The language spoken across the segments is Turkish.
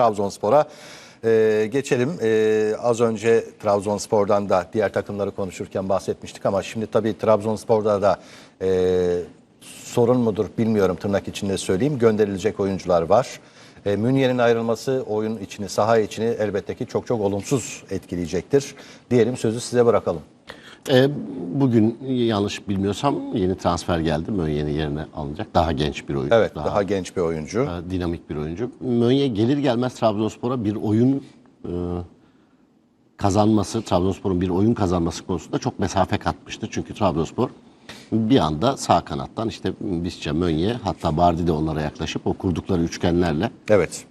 Trabzonspor'a e, geçelim. E, az önce Trabzonspor'dan da diğer takımları konuşurken bahsetmiştik ama şimdi tabii Trabzonspor'da da e, sorun mudur bilmiyorum tırnak içinde söyleyeyim. Gönderilecek oyuncular var. E, Münye'nin ayrılması oyun içini, saha içini elbette ki çok çok olumsuz etkileyecektir. Diyelim sözü size bırakalım. E, bugün yanlış bilmiyorsam yeni transfer geldi. Mönye'nin yerine alınacak. Daha genç bir oyuncu. Evet, daha, genç bir oyuncu. e, dinamik bir oyuncu. Mönye gelir gelmez Trabzonspor'a bir oyun e, kazanması, Trabzonspor'un bir oyun kazanması konusunda çok mesafe katmıştı. Çünkü Trabzonspor bir anda sağ kanattan işte Bisca, Mönye hatta Bardi de onlara yaklaşıp o kurdukları üçgenlerle Evet.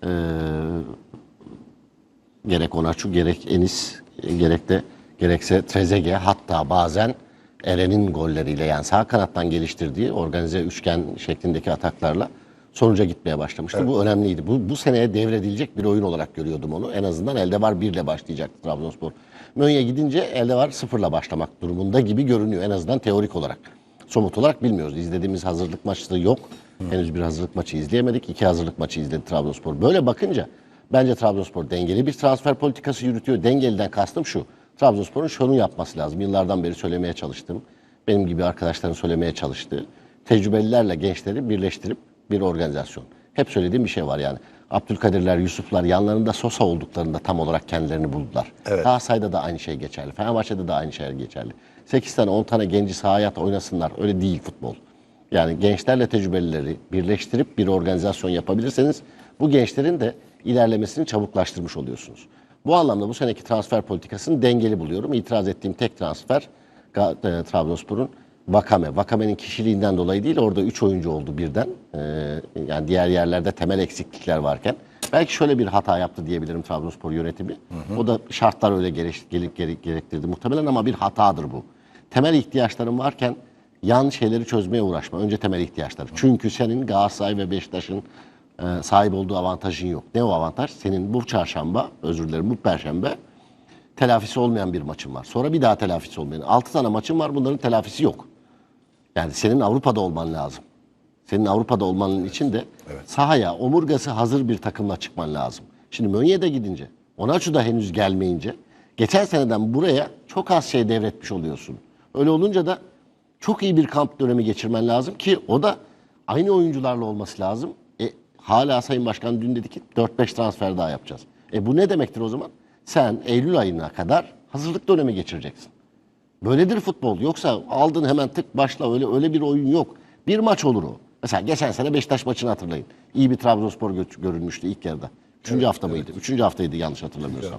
gerek Onaçu gerek Enis gerek de gerekse Trezege hatta bazen Eren'in golleriyle yani sağ kanattan geliştirdiği organize üçgen şeklindeki ataklarla sonuca gitmeye başlamıştı. Bu önemliydi. Bu, bu seneye devredilecek bir oyun olarak görüyordum onu. En azından elde var birle başlayacaktı Trabzonspor. Mönye gidince elde var sıfırla başlamak durumunda gibi görünüyor en azından teorik olarak. Somut olarak bilmiyoruz. İzlediğimiz hazırlık maçı yok. Henüz bir hazırlık maçı izleyemedik. İki hazırlık maçı izledi Trabzonspor. Böyle bakınca bence Trabzonspor dengeli bir transfer politikası yürütüyor. Dengeliden kastım şu. Trabzonspor'un şunu yapması lazım. Yıllardan beri söylemeye çalıştım. Benim gibi arkadaşların söylemeye çalıştığı. Tecrübelilerle gençleri birleştirip bir organizasyon. Hep söylediğim bir şey var yani. Abdülkadirler, Yusuflar yanlarında Sosa olduklarında tam olarak kendilerini buldular. Evet. Galatasaray'da da aynı şey geçerli. Fenerbahçe'de de aynı şey geçerli. 8 tane 10 tane genci sahaya oynasınlar. Öyle değil futbol. Yani gençlerle tecrübelileri birleştirip bir organizasyon yapabilirseniz bu gençlerin de ilerlemesini çabuklaştırmış oluyorsunuz. Bu anlamda bu seneki transfer politikasını dengeli buluyorum. İtiraz ettiğim tek transfer e, Trabzonspor'un Vakame. Vakame'nin kişiliğinden dolayı değil orada 3 oyuncu oldu birden. Ee, yani diğer yerlerde temel eksiklikler varken. Belki şöyle bir hata yaptı diyebilirim Trabzonspor yönetimi. O da şartlar öyle gerek- gerektirdi muhtemelen ama bir hatadır bu. Temel ihtiyaçların varken yan şeyleri çözmeye uğraşma. Önce temel ihtiyaçları. Çünkü senin Galatasaray ve Beşiktaş'ın e, sahip olduğu avantajın yok. Ne o avantaj? Senin bu çarşamba, özür dilerim bu perşembe telafisi olmayan bir maçın var. Sonra bir daha telafisi olmayan. 6 tane maçın var bunların telafisi yok. Yani senin Avrupa'da olman lazım. Senin Avrupa'da olmanın için de sahaya omurgası hazır bir takımla çıkman lazım. Şimdi Mönye'de gidince, Onaçu da henüz gelmeyince geçen seneden buraya çok az şey devretmiş oluyorsun. Öyle olunca da çok iyi bir kamp dönemi geçirmen lazım ki o da aynı oyuncularla olması lazım. Hala Sayın Başkan dün dedi ki 4-5 transfer daha yapacağız. E bu ne demektir o zaman? Sen Eylül ayına kadar hazırlık dönemi geçireceksin. Böyledir futbol. Yoksa aldın hemen tık başla öyle öyle bir oyun yok. Bir maç olur o. Mesela geçen sene Beşiktaş maçını hatırlayın. İyi bir Trabzonspor gö- görünmüştü ilk yarıda. Üçüncü hafta mıydı? Üçüncü haftaydı yanlış hatırlamıyorsam.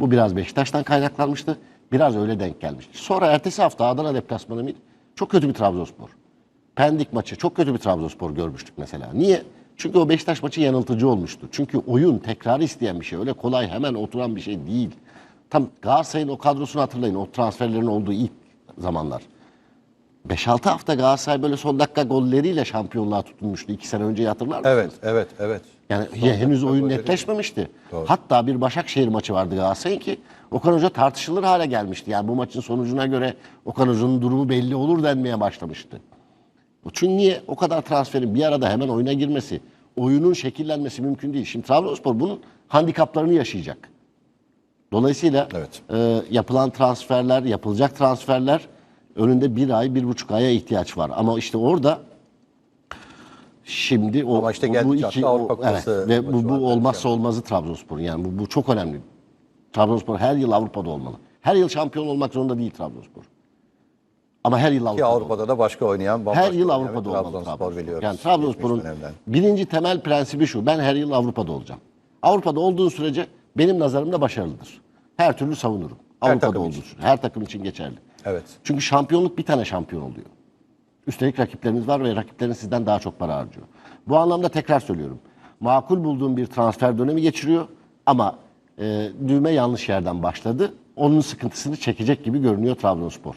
Bu biraz Beşiktaş'tan kaynaklanmıştı. Biraz öyle denk gelmişti. Sonra ertesi hafta Adana deplasmanı mıydı? Çok kötü bir Trabzonspor. Pendik maçı çok kötü bir Trabzonspor görmüştük mesela. Niye? Çünkü o Beşiktaş maçı yanıltıcı olmuştu. Çünkü oyun tekrar isteyen bir şey. Öyle kolay hemen oturan bir şey değil. Tam Galatasaray'ın o kadrosunu hatırlayın. O transferlerin olduğu ilk zamanlar. 5-6 hafta Galatasaray böyle son dakika golleriyle şampiyonluğa tutunmuştu. 2 sene önce hatırlar mısınız? Evet, evet, evet. Yani henüz oyun netleşmemişti. Hatta bir Başakşehir maçı vardı Galatasaray'ın ki Okan Hoca tartışılır hale gelmişti. Yani bu maçın sonucuna göre Okan Hoca'nın durumu belli olur denmeye başlamıştı. Çünkü niye o kadar transferin bir arada hemen oyuna girmesi, oyunun şekillenmesi mümkün değil. Şimdi Trabzonspor bunun handikaplarını yaşayacak. Dolayısıyla Evet. e, yapılan transferler, yapılacak transferler önünde bir ay, bir buçuk aya ihtiyaç var. Ama işte orada şimdi o, Ama işte o- bu iki Avrupa o- evet, ve bu, bu olmazsa olmazı Trabzonspor'un. Yani bu, bu çok önemli. Trabzonspor her yıl Avrupa'da olmalı. Her yıl şampiyon olmak zorunda değil Trabzonspor. Ama her yıl Ki Avrupa'da olmalı. Avrupa'da da başka oynayan bambaşka Her yıl oynayan Avrupa'da bir olmalı Trabzonspor biliyoruz. Yani Trabzonspor'un geçmiş dönemden. birinci temel prensibi şu. Ben her yıl Avrupa'da olacağım. Avrupa'da olduğu sürece benim nazarımda başarılıdır. Her türlü savunurum. Avrupa'da takım olduğu için. sürece. Her takım için geçerli. Evet. Çünkü şampiyonluk bir tane şampiyon oluyor. Üstelik rakipleriniz var ve rakiplerin sizden daha çok para harcıyor. Bu anlamda tekrar söylüyorum. Makul bulduğum bir transfer dönemi geçiriyor ama e, düğme yanlış yerden başladı. Onun sıkıntısını çekecek gibi görünüyor Trabzonspor.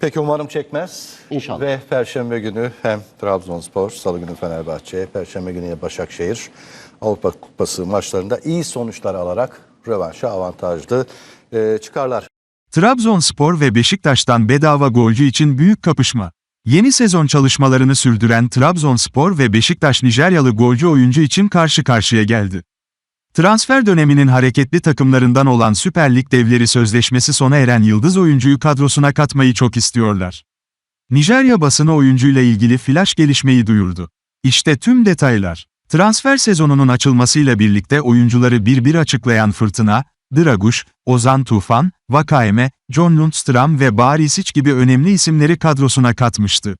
Peki umarım çekmez. İnşallah. Ve Perşembe günü hem Trabzonspor, Salı günü Fenerbahçe, Perşembe günü Başakşehir Avrupa Kupası maçlarında iyi sonuçlar alarak rövanşa avantajlı e, çıkarlar. Trabzonspor ve Beşiktaş'tan bedava golcü için büyük kapışma. Yeni sezon çalışmalarını sürdüren Trabzonspor ve Beşiktaş Nijeryalı golcü oyuncu için karşı karşıya geldi. Transfer döneminin hareketli takımlarından olan Süper Lig devleri sözleşmesi sona eren yıldız oyuncuyu kadrosuna katmayı çok istiyorlar. Nijerya basını oyuncuyla ilgili flash gelişmeyi duyurdu. İşte tüm detaylar. Transfer sezonunun açılmasıyla birlikte oyuncuları bir bir açıklayan Fırtına, Draguş, Ozan Tufan, Vakayeme, John Lundstram ve Barisic gibi önemli isimleri kadrosuna katmıştı.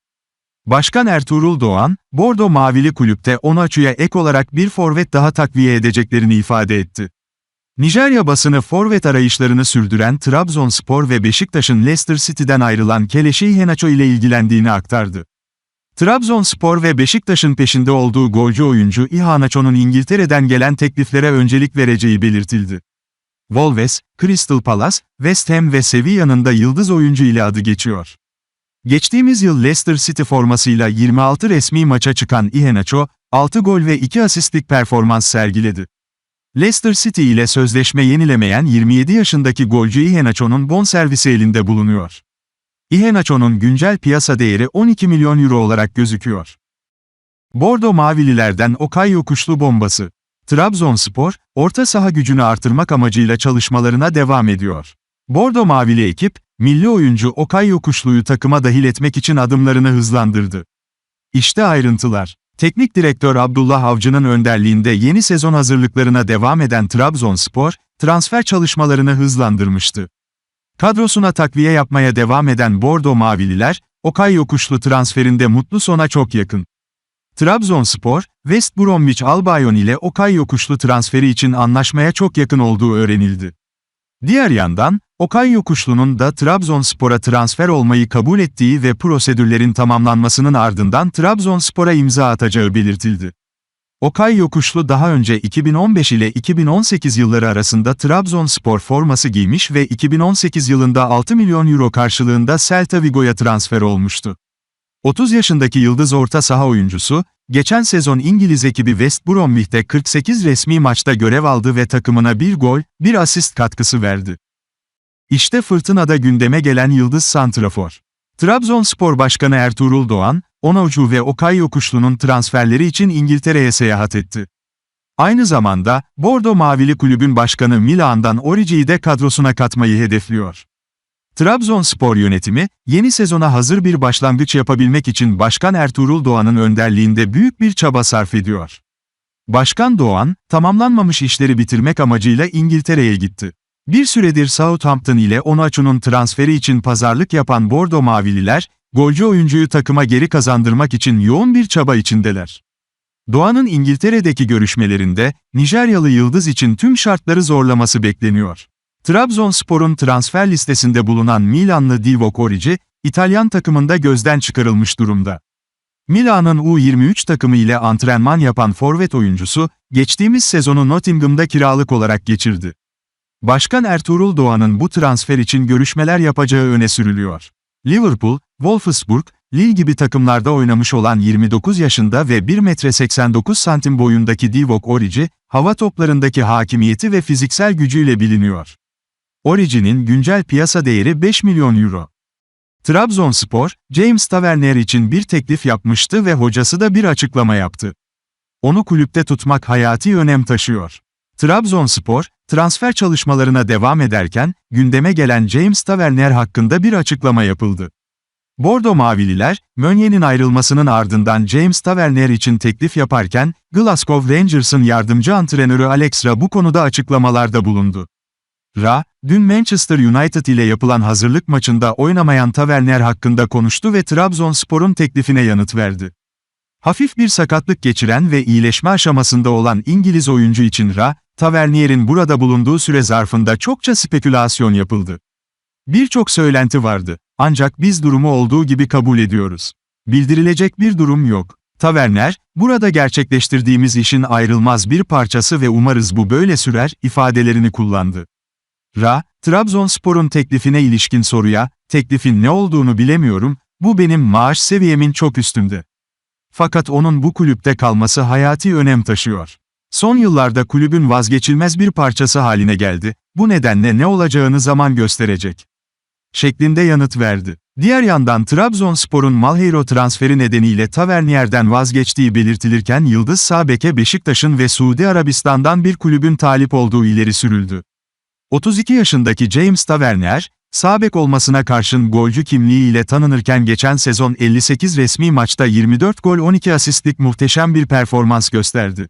Başkan Ertuğrul Doğan, Bordo Mavili kulüpte Onaçu'ya ek olarak bir forvet daha takviye edeceklerini ifade etti. Nijerya basını forvet arayışlarını sürdüren Trabzonspor ve Beşiktaş'ın Leicester City'den ayrılan Keleşi Iheanacho ile ilgilendiğini aktardı. Trabzonspor ve Beşiktaş'ın peşinde olduğu golcü oyuncu Iheanacho'nun İngiltere'den gelen tekliflere öncelik vereceği belirtildi. Wolves, Crystal Palace, West Ham ve Sevilla'nın da yıldız oyuncu ile adı geçiyor. Geçtiğimiz yıl Leicester City formasıyla 26 resmi maça çıkan Iheanacho, 6 gol ve 2 asistlik performans sergiledi. Leicester City ile sözleşme yenilemeyen 27 yaşındaki golcü Iheanacho'nun bonservisi elinde bulunuyor. Iheanacho'nun güncel piyasa değeri 12 milyon euro olarak gözüküyor. Bordo Mavililerden Okay Yokuşlu bombası. Trabzonspor, orta saha gücünü artırmak amacıyla çalışmalarına devam ediyor. Bordo Mavili ekip, milli oyuncu Okay Yokuşlu'yu takıma dahil etmek için adımlarını hızlandırdı. İşte ayrıntılar. Teknik direktör Abdullah Avcı'nın önderliğinde yeni sezon hazırlıklarına devam eden Trabzonspor, transfer çalışmalarını hızlandırmıştı. Kadrosuna takviye yapmaya devam eden Bordo Mavililer, Okay Yokuşlu transferinde mutlu sona çok yakın. Trabzonspor, West Bromwich Albion ile Okay Yokuşlu transferi için anlaşmaya çok yakın olduğu öğrenildi. Diğer yandan, Okay Yokuşlu'nun da Trabzonspor'a transfer olmayı kabul ettiği ve prosedürlerin tamamlanmasının ardından Trabzonspor'a imza atacağı belirtildi. Okay Yokuşlu daha önce 2015 ile 2018 yılları arasında Trabzonspor forması giymiş ve 2018 yılında 6 milyon euro karşılığında Celta Vigo'ya transfer olmuştu. 30 yaşındaki yıldız orta saha oyuncusu, geçen sezon İngiliz ekibi West Bromwich'te 48 resmi maçta görev aldı ve takımına bir gol, bir asist katkısı verdi. İşte fırtınada gündeme gelen Yıldız Santrafor. Trabzonspor Başkanı Ertuğrul Doğan, Onocu ve Okay Yokuşlu'nun transferleri için İngiltere'ye seyahat etti. Aynı zamanda, Bordo Mavili kulübün başkanı Milan'dan Origi'yi de kadrosuna katmayı hedefliyor. Trabzonspor yönetimi, yeni sezona hazır bir başlangıç yapabilmek için Başkan Ertuğrul Doğan'ın önderliğinde büyük bir çaba sarf ediyor. Başkan Doğan, tamamlanmamış işleri bitirmek amacıyla İngiltere'ye gitti. Bir süredir Southampton ile Onaçu'nun transferi için pazarlık yapan Bordo Mavililer, golcü oyuncuyu takıma geri kazandırmak için yoğun bir çaba içindeler. Doğan'ın İngiltere'deki görüşmelerinde, Nijeryalı Yıldız için tüm şartları zorlaması bekleniyor. Trabzonspor'un transfer listesinde bulunan Milanlı Divock Origi, İtalyan takımında gözden çıkarılmış durumda. Milan'ın U23 takımı ile antrenman yapan forvet oyuncusu, geçtiğimiz sezonu Nottingham'da kiralık olarak geçirdi. Başkan Ertuğrul Doğan'ın bu transfer için görüşmeler yapacağı öne sürülüyor. Liverpool, Wolfsburg, Lille gibi takımlarda oynamış olan 29 yaşında ve 1 metre 89 santim boyundaki Divock Origi, hava toplarındaki hakimiyeti ve fiziksel gücüyle biliniyor. Origi'nin güncel piyasa değeri 5 milyon euro. Trabzonspor, James Tavernier için bir teklif yapmıştı ve hocası da bir açıklama yaptı. Onu kulüpte tutmak hayati önem taşıyor. Trabzonspor, transfer çalışmalarına devam ederken, gündeme gelen James Tavernier hakkında bir açıklama yapıldı. Bordo Mavililer, Mönye'nin ayrılmasının ardından James Tavernier için teklif yaparken, Glasgow Rangers'ın yardımcı antrenörü Alex Ra bu konuda açıklamalarda bulundu. Ra, dün Manchester United ile yapılan hazırlık maçında oynamayan Tavernier hakkında konuştu ve Trabzonspor'un teklifine yanıt verdi. Hafif bir sakatlık geçiren ve iyileşme aşamasında olan İngiliz oyuncu için Ra, Tavernier'in burada bulunduğu süre zarfında çokça spekülasyon yapıldı. Birçok söylenti vardı, ancak biz durumu olduğu gibi kabul ediyoruz. Bildirilecek bir durum yok. Taverner, burada gerçekleştirdiğimiz işin ayrılmaz bir parçası ve umarız bu böyle sürer, ifadelerini kullandı. Ra, Trabzonspor'un teklifine ilişkin soruya, teklifin ne olduğunu bilemiyorum, bu benim maaş seviyemin çok üstünde. Fakat onun bu kulüpte kalması hayati önem taşıyor. Son yıllarda kulübün vazgeçilmez bir parçası haline geldi, bu nedenle ne olacağını zaman gösterecek. Şeklinde yanıt verdi. Diğer yandan Trabzonspor'un Malheiro transferi nedeniyle Tavernier'den vazgeçtiği belirtilirken Yıldız Sabek'e Beşiktaş'ın ve Suudi Arabistan'dan bir kulübün talip olduğu ileri sürüldü. 32 yaşındaki James Tavernier, Sabek olmasına karşın golcü kimliğiyle tanınırken geçen sezon 58 resmi maçta 24 gol 12 asistlik muhteşem bir performans gösterdi.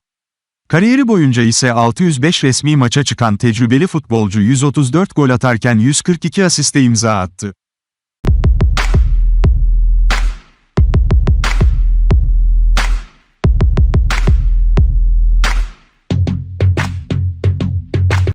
Kariyeri boyunca ise 605 resmi maça çıkan tecrübeli futbolcu 134 gol atarken 142 asiste imza attı.